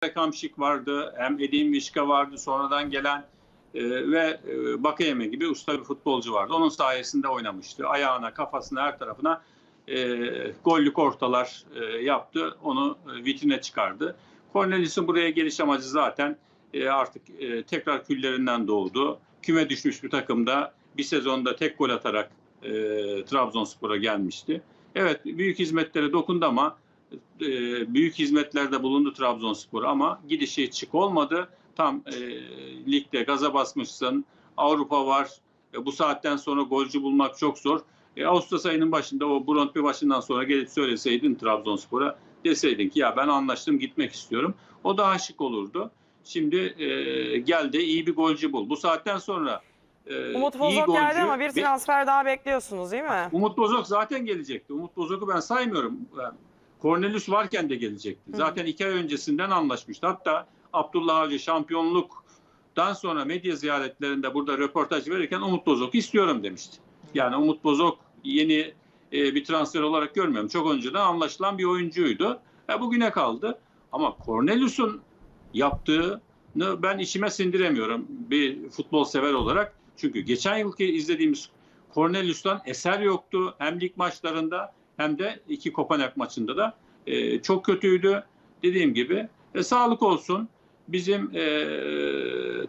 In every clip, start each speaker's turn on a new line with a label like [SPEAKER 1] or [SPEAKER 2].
[SPEAKER 1] Kamşik vardı, hem Edin Vişka vardı, sonradan gelen e, ve e, Bakayeme gibi usta bir futbolcu vardı. Onun sayesinde oynamıştı. Ayağına, kafasına, her tarafına e, gollük ortalar e, yaptı. Onu e, vitrine çıkardı. Cornelius'un buraya geliş amacı zaten e, artık e, tekrar küllerinden doğdu. Küme düşmüş bir takımda bir sezonda tek gol atarak e, Trabzonspor'a gelmişti. Evet büyük hizmetlere dokundu ama e, büyük hizmetlerde bulundu Trabzonspor ama gidişi hiç çık olmadı. Tam e, ligde gaza basmışsın. Avrupa var. E, bu saatten sonra golcü bulmak çok zor. E, Ağustos ayının başında o Brondby başından sonra gelip söyleseydin Trabzonspor'a deseydin ki ya ben anlaştım gitmek istiyorum. O da aşık olurdu. Şimdi e, gel de iyi bir golcü bul. Bu saatten sonra e,
[SPEAKER 2] Umut
[SPEAKER 1] iyi
[SPEAKER 2] Bozok
[SPEAKER 1] golcü
[SPEAKER 2] geldi ama bir
[SPEAKER 1] ve-
[SPEAKER 2] transfer daha bekliyorsunuz değil mi?
[SPEAKER 1] Umut Bozok zaten gelecekti. Umut Bozok'u ben saymıyorum. Cornelius varken de gelecekti. Zaten iki ay öncesinden anlaşmıştı. Hatta Abdullah Avcı şampiyonluktan sonra medya ziyaretlerinde burada röportaj verirken Umut Bozok'u istiyorum demişti. Yani Umut Bozok yeni e, bir transfer olarak görmüyorum. Çok önceden anlaşılan bir oyuncuydu. E, bugüne kaldı. Ama Cornelius'un yaptığını ben içime sindiremiyorum bir futbol sever olarak. Çünkü geçen yılki izlediğimiz Cornelius'tan eser yoktu. Hem lig maçlarında hem de iki Kopenhag maçında da e, çok kötüydü. Dediğim gibi e, sağlık olsun. Bizim e,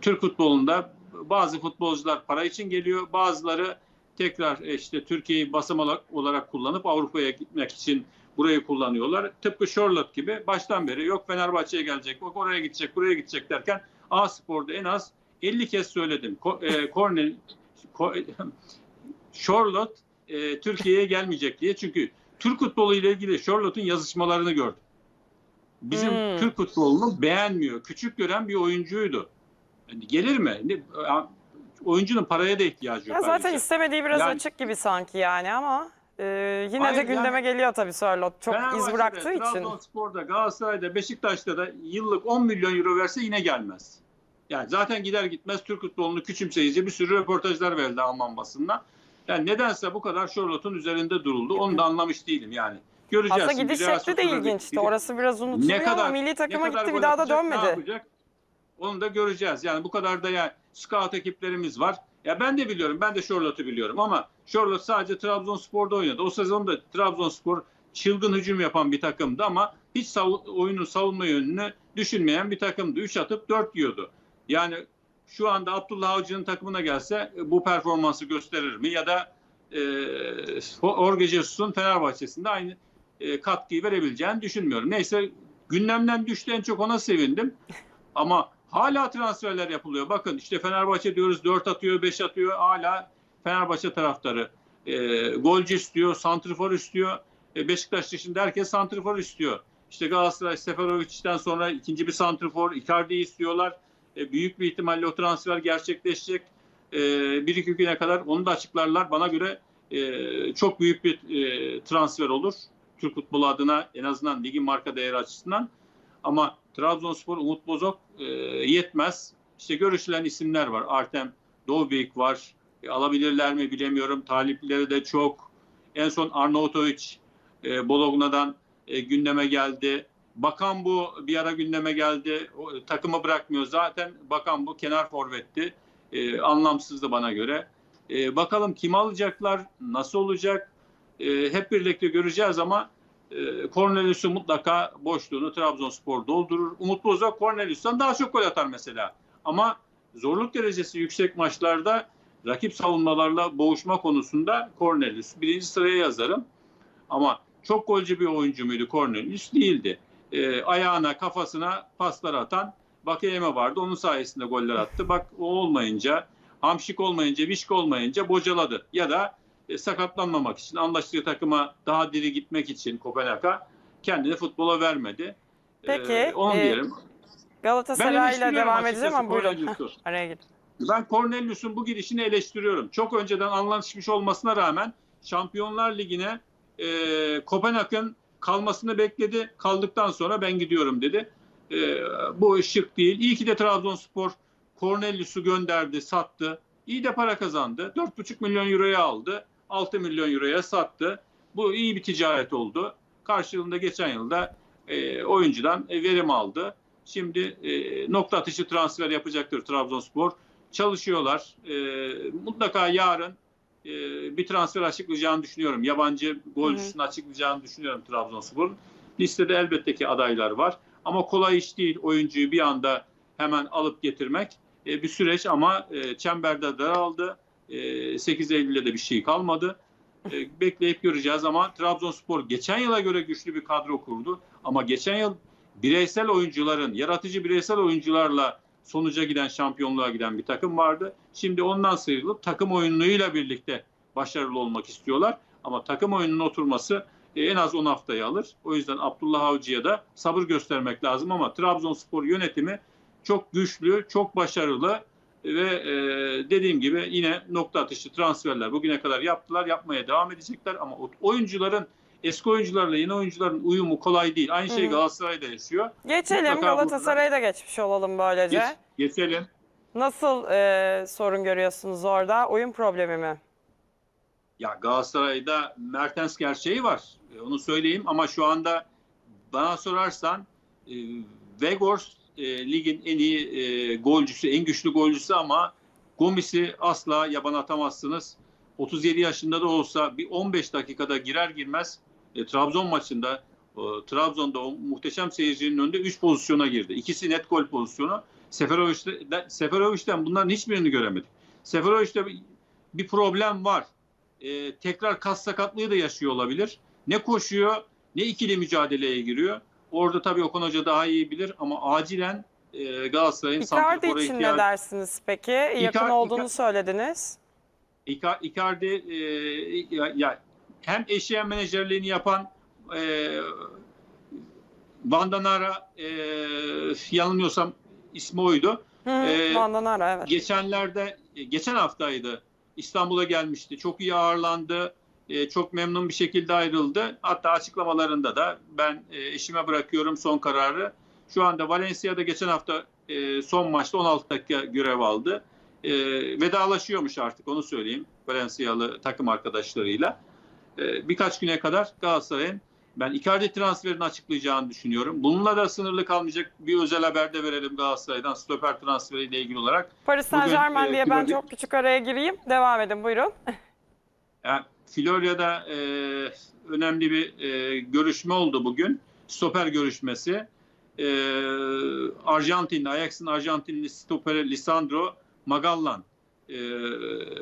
[SPEAKER 1] Türk futbolunda bazı futbolcular para için geliyor. Bazıları tekrar e, işte Türkiye'yi basım olarak, kullanıp Avrupa'ya gitmek için burayı kullanıyorlar. Tıpkı Charlotte gibi baştan beri yok Fenerbahçe'ye gelecek, yok oraya gidecek, buraya gidecek derken A Spor'da en az 50 kez söyledim. E, Cornel, Ko- Charlotte e, Türkiye'ye gelmeyecek diye. Çünkü Türk futbolu ile ilgili Charlotte'un yazışmalarını gördüm. Bizim
[SPEAKER 2] Hmm.
[SPEAKER 1] Türk futbolunu beğenmiyor. Küçük gören bir oyuncuydu. Yani gelir mi? Ne, oyuncunun paraya da ihtiyacı yok.
[SPEAKER 2] Ya zaten
[SPEAKER 1] ayrıca.
[SPEAKER 2] istemediği biraz
[SPEAKER 1] Yani-
[SPEAKER 2] açık gibi sanki yani ama e, yine
[SPEAKER 1] Hayır,
[SPEAKER 2] de
[SPEAKER 1] yani-
[SPEAKER 2] gündeme geliyor tabii Sörlot. Çok iz bıraktığı için.
[SPEAKER 1] Trabzonspor'da, Galatasaray'da, Beşiktaş'ta da yıllık 10 milyon euro verse yine gelmez. Yani zaten gider gitmez Türk futbolunu küçümseyici bir sürü röportajlar verildi Alman basında. Yani nedense bu kadar Charlotte'un üzerinde duruldu. Onu da anlamış değilim yani. Göreceğiz.
[SPEAKER 2] Aslında gidiş şekli de ilginçti.
[SPEAKER 1] gidip-
[SPEAKER 2] Orası biraz unutuluyor ama milli takıma
[SPEAKER 1] ne kadar
[SPEAKER 2] gitti bir daha da
[SPEAKER 1] ne
[SPEAKER 2] dönmedi.
[SPEAKER 1] yapacak? Onu da göreceğiz. Yani bu kadar da yani scout ekiplerimiz var. Ya ben de biliyorum. Ben de Charlotte'u biliyorum ama Charlotte sadece Trabzonspor'da oynadı. O sezonda Trabzonspor çılgın hücum yapan bir takımdı ama hiç savu- oyunun savunma yönünü düşünmeyen bir takımdı. 3 atıp 4 yiyordu. Yani şu anda Abdullah Avcı'nın takımına gelse e, bu performansı gösterir mi? Ya da e, Jorge Jesus'un Fenerbahçe'sinde aynı e, katkıyı verebileceğini düşünmüyorum. Neyse gündemden düştü en çok ona sevindim. Ama hala transferler yapılıyor. Bakın işte Fenerbahçe diyoruz 4 atıyor, 5 atıyor. Hala Fenerbahçe taraftarı e, golcü istiyor, santrifor istiyor. E, Beşiktaş dışında herkes santrifor istiyor. İşte Galatasaray Seferovic'den sonra ikinci bir santrifor, Icardi'yi istiyorlar. E, büyük bir ihtimalle o transfer gerçekleşecek. E, bir iki güne kadar onu da açıklarlar. Bana göre e, çok büyük bir transfer olur. Türk futbolu adına en azından ligin marka değeri açısından. Ama Trabzonspor Umut Bozok yetmez. İşte görüşülen isimler var. Artem Dovbik var. Alabilirler mi bilemiyorum. Talipleri de çok. En son Arnautovic e, Bologna'dan gündeme geldi. Bakan bu bir ara gündeme geldi. O, takımı bırakmıyor. Zaten Bakan bu kenar forvetti. E, anlamsızdı bana göre. E, bakalım kim alacaklar, nasıl olacak? E, hep birlikte göreceğiz ama e, Cornelius'un mutlaka boşluğunu Trabzonspor doldurur. Umut Bozok Cornelius'tan daha çok gol atar mesela. Ama zorluk derecesi yüksek maçlarda rakip savunmalarla boğuşma konusunda Cornelius birinci sıraya yazarım. Ama çok golcü bir oyuncu muydu Cornelius? Değildi. E, ayağına, kafasına paslar atan Bakayeme vardı. Onun sayesinde goller attı. Bak o olmayınca, Hamşik olmayınca, Vişk olmayınca bocaladı. Ya da e, sakatlanmamak için, anlaştığı takıma daha diri gitmek için Kopenhag'a kendini futbola vermedi.
[SPEAKER 2] Peki,
[SPEAKER 1] Ee, onu
[SPEAKER 2] e,
[SPEAKER 1] diyelim.
[SPEAKER 2] Galatasaray'la devam edeceğim ama buyurun. Araya gir.
[SPEAKER 1] Ben Cornelius'un bu gidişini eleştiriyorum. Çok önceden anlaşmış olmasına rağmen Şampiyonlar Ligi'ne e, Kopenhag'ın kalmasını bekledi. Kaldıktan sonra ben gidiyorum dedi. E, bu şık değil. İyi ki de Trabzonspor Cornelius'u gönderdi, sattı. İyi de para kazandı. 4,5 milyon euroya aldı. 6 milyon euroya sattı. Bu iyi bir ticaret oldu. Karşılığında geçen yılda e, oyuncudan e, verim aldı. Şimdi e, nokta atışı transfer yapacaktır Trabzonspor. Çalışıyorlar. E, mutlaka yarın e, bir transfer açıklayacağını düşünüyorum. Yabancı golcüsünü açıklayacağını düşünüyorum Trabzonspor'un. Listede elbette ki adaylar var. Ama kolay iş değil oyuncuyu bir anda hemen alıp getirmek. E, bir süreç ama e, çemberde daraldı. E, 8 Eylül'de de bir şey kalmadı. E, bekleyip göreceğiz ama Trabzonspor geçen yıla göre güçlü bir kadro kurdu. Ama geçen yıl bireysel oyuncuların, yaratıcı bireysel oyuncularla sonuca giden, şampiyonluğa giden bir takım vardı. Şimdi ondan sıyrılıp takım oyunuyla birlikte başarılı olmak istiyorlar. Ama takım oyununun oturması e, en az 10 haftayı alır. O yüzden Abdullah Avcı'ya da sabır göstermek lazım ama Trabzonspor yönetimi çok güçlü, çok başarılı ve e, dediğim gibi yine nokta atışı transferler bugüne kadar yaptılar, yapmaya devam edecekler ama oyuncuların eski oyuncularla yeni oyuncuların uyumu kolay değil. Aynı şey. Galatasaray'da yaşıyor.
[SPEAKER 2] Geçelim
[SPEAKER 1] Mutlaka
[SPEAKER 2] Galatasaray'ı da geçmiş olalım böylece.
[SPEAKER 1] Geç, geçelim.
[SPEAKER 2] Nasıl e, sorun görüyorsunuz orada? Oyun problemi mi?
[SPEAKER 1] Ya Galatasaray'da Mertens gerçeği var. E, Onu söyleyeyim ama şu anda bana sorarsan e, Vegors e, ligin en iyi e, golcüsü, en güçlü golcüsü ama Gomis'i asla yaban atamazsınız. 37 yaşında da olsa bir 15 dakikada girer girmez e, Trabzon maçında e, Trabzon'da o muhteşem seyircinin önünde 3 pozisyona girdi. İkisi net gol pozisyonu. Seferovic'ten, Seferovic'ten bunların hiçbirini göremedik. Seferovic'te bir, bir problem var. E, tekrar kas sakatlığı da yaşıyor olabilir. Ne koşuyor ne ikili mücadeleye giriyor. Orada tabii Okan Hoca daha iyi bilir ama acilen e, Galatasaray'ın
[SPEAKER 2] Icardi
[SPEAKER 1] santrafora
[SPEAKER 2] için ne
[SPEAKER 1] ihtiyacı
[SPEAKER 2] dersiniz peki? Yakın
[SPEAKER 1] Icar-
[SPEAKER 2] olduğunu
[SPEAKER 1] Icar-
[SPEAKER 2] söylediniz.
[SPEAKER 1] Ica- Icardi e, ya, ya hem eşeğen menajerliğini yapan e, Vandanara e, yanılmıyorsam ismi oydu.
[SPEAKER 2] Hı hı,
[SPEAKER 1] Ee,
[SPEAKER 2] Van Nara, evet.
[SPEAKER 1] Geçenlerde e, geçen haftaydı İstanbul'a gelmişti. Çok iyi ağırlandı. E, çok memnun bir şekilde ayrıldı. Hatta açıklamalarında da ben e, eşime bırakıyorum son kararı. Şu anda Valencia'da geçen hafta e, son maçta 16 dakika görev aldı. E, vedalaşıyormuş artık onu söyleyeyim. Valencialı takım arkadaşlarıyla. E, birkaç güne kadar Galatasaray'ın ben Icardi transferini açıklayacağını düşünüyorum. Bununla da sınırlı kalmayacak bir özel haber de verelim Galatasaray'dan stoper transferiyle ilgili olarak.
[SPEAKER 2] Paris Saint Germain
[SPEAKER 1] e,
[SPEAKER 2] diye ben çok küçük araya gireyim. Devam edin buyurun.
[SPEAKER 1] Yani Florya'da e, önemli bir e, görüşme oldu bugün. Stoper görüşmesi. E, Arjantinli, Ajax'ın Arjantinli stoperi Lisandro Magallan. E,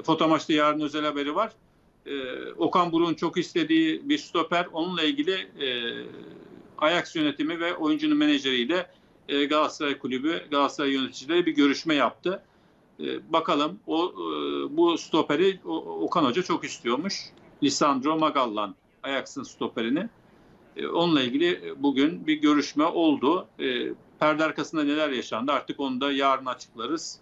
[SPEAKER 1] foto maçta yarın özel haberi var. E, Okan Buruk'un çok istediği bir stoper. Onunla ilgili e, Ajax yönetimi ve oyuncunun menajeriyle e, Galatasaray Kulübü, Galatasaray yöneticileri bir görüşme yaptı. E, bakalım o e, bu stoperi o- Okan Hoca çok istiyormuş. Lisandro Magallan Ajax'ın stoperini. E, onunla ilgili bugün bir görüşme oldu. E, perde arkasında neler yaşandı artık onu da yarın açıklarız.